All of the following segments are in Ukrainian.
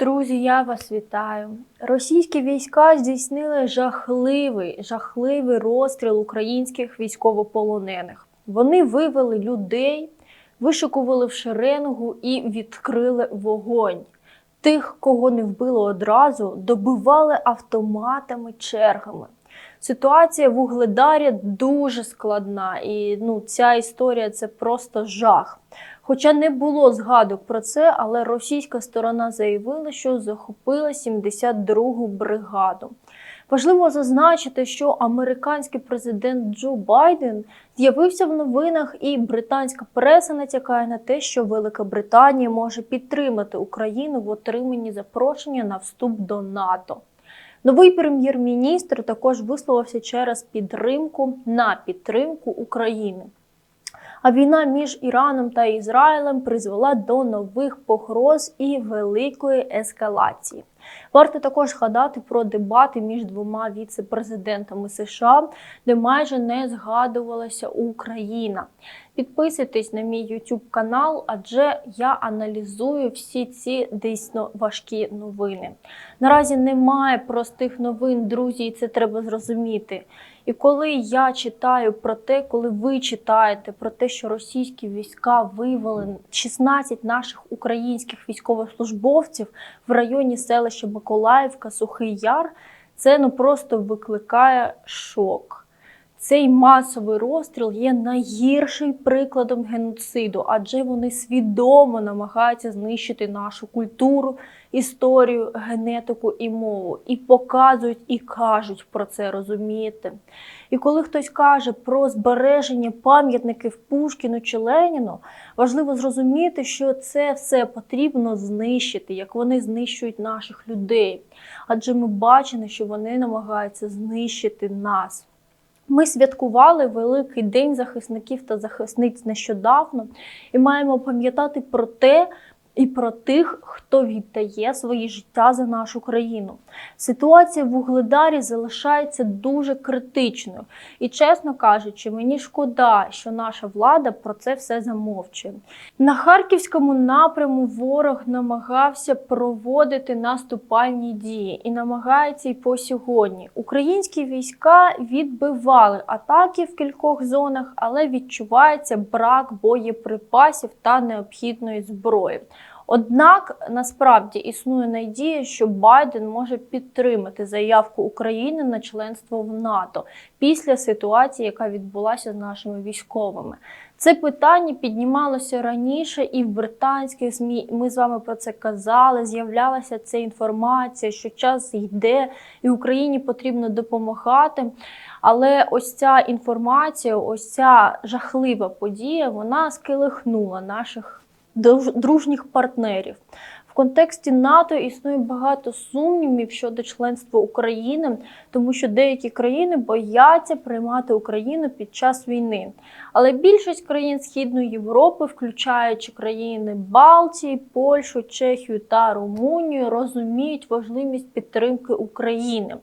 Друзі, я вас вітаю. Російські війська здійснили жахливий, жахливий розстріл українських військовополонених. Вони вивели людей, вишикували в шеренгу і відкрили вогонь. Тих, кого не вбило одразу, добивали автоматами чергами. Ситуація в Угледарі дуже складна, і ну, ця історія це просто жах. Хоча не було згадок про це, але російська сторона заявила, що захопила 72-гу бригаду. Важливо зазначити, що американський президент Джо Байден з'явився в новинах, і британська преса натякає на те, що Велика Британія може підтримати Україну в отриманні запрошення на вступ до НАТО. Новий прем'єр-міністр також висловився через підтримку на підтримку України. А війна між Іраном та Ізраїлем призвела до нових погроз і великої ескалації. Варто також згадати про дебати між двома віце-президентами США, де майже не згадувалася Україна. Підписуйтесь на мій YouTube канал, адже я аналізую всі ці дійсно важкі новини. Наразі немає простих новин, друзі, і це треба зрозуміти. І коли я читаю про те, коли ви читаєте про те, що російські війська вивели 16 наших українських військовослужбовців в районі селища Миколаївка, Сухий Яр, це ну просто викликає шок. Цей масовий розстріл є найгіршим прикладом геноциду, адже вони свідомо намагаються знищити нашу культуру, історію, генетику і мову. І показують, і кажуть про це, розумієте? І коли хтось каже про збереження пам'ятників Пушкіну чи Леніну, важливо зрозуміти, що це все потрібно знищити, як вони знищують наших людей. Адже ми бачимо, що вони намагаються знищити нас. Ми святкували великий день захисників та захисниць нещодавно і маємо пам'ятати про те і про тих, хто віддає своє життя за нашу країну. Ситуація в Угледарі залишається дуже критичною, і, чесно кажучи, мені шкода, що наша влада про це все замовчує. На харківському напряму ворог намагався проводити наступальні дії і намагається й по сьогодні. Українські війська відбивали атаки в кількох зонах, але відчувається брак боєприпасів та необхідної зброї. Однак насправді існує надія, що Байден може підтримати заявку України на членство в НАТО після ситуації, яка відбулася з нашими військовими. Це питання піднімалося раніше і в британських ЗМІ. Ми з вами про це казали. З'являлася ця інформація, що час йде, і Україні потрібно допомагати. Але ось ця інформація, ось ця жахлива подія, вона скилихнула наших дружніх партнерів. В контексті НАТО існує багато сумнівів щодо членства України, тому що деякі країни бояться приймати Україну під час війни. Але більшість країн Східної Європи, включаючи країни Балтії, Польщу, Чехію та Румунію, розуміють важливість підтримки України.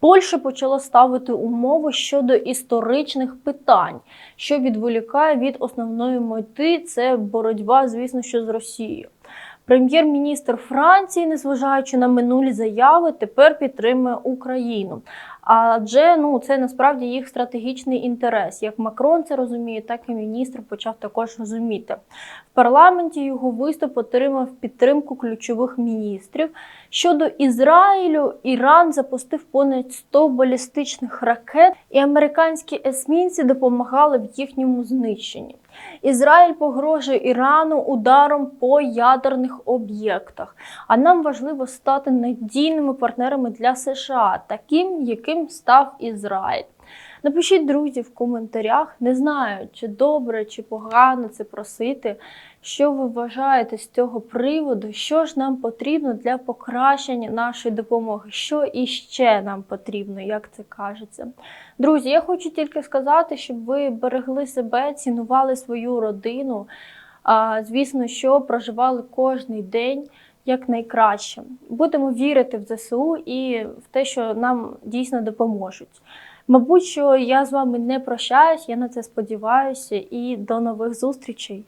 Польща почала ставити умови щодо історичних питань, що відволікає від основної мети це боротьба, звісно, що з Росією. Прем'єр-міністр Франції, незважаючи на минулі заяви, тепер підтримує Україну. Адже ну це насправді їх стратегічний інтерес. Як Макрон це розуміє, так і міністр почав також розуміти. В парламенті його виступ отримав підтримку ключових міністрів. Щодо Ізраїлю, Іран запустив понад 100 балістичних ракет, і американські есмінці допомагали в їхньому знищенні. Ізраїль погрожує Ірану ударом по ядерних об'єктах. А нам важливо стати надійними партнерами для США, таким, яким став Ізраїль. Напишіть, друзі, в коментарях. Не знаю, чи добре, чи погано це просити. Що ви вважаєте з цього приводу? Що ж нам потрібно для покращення нашої допомоги? Що іще нам потрібно, як це кажеться? Друзі, я хочу тільки сказати, щоб ви берегли себе, цінували свою родину. Звісно, що проживали кожний день як найкраще. Будемо вірити в ЗСУ і в те, що нам дійсно допоможуть. Мабуть, що я з вами не прощаюсь, я на це сподіваюся, і до нових зустрічей.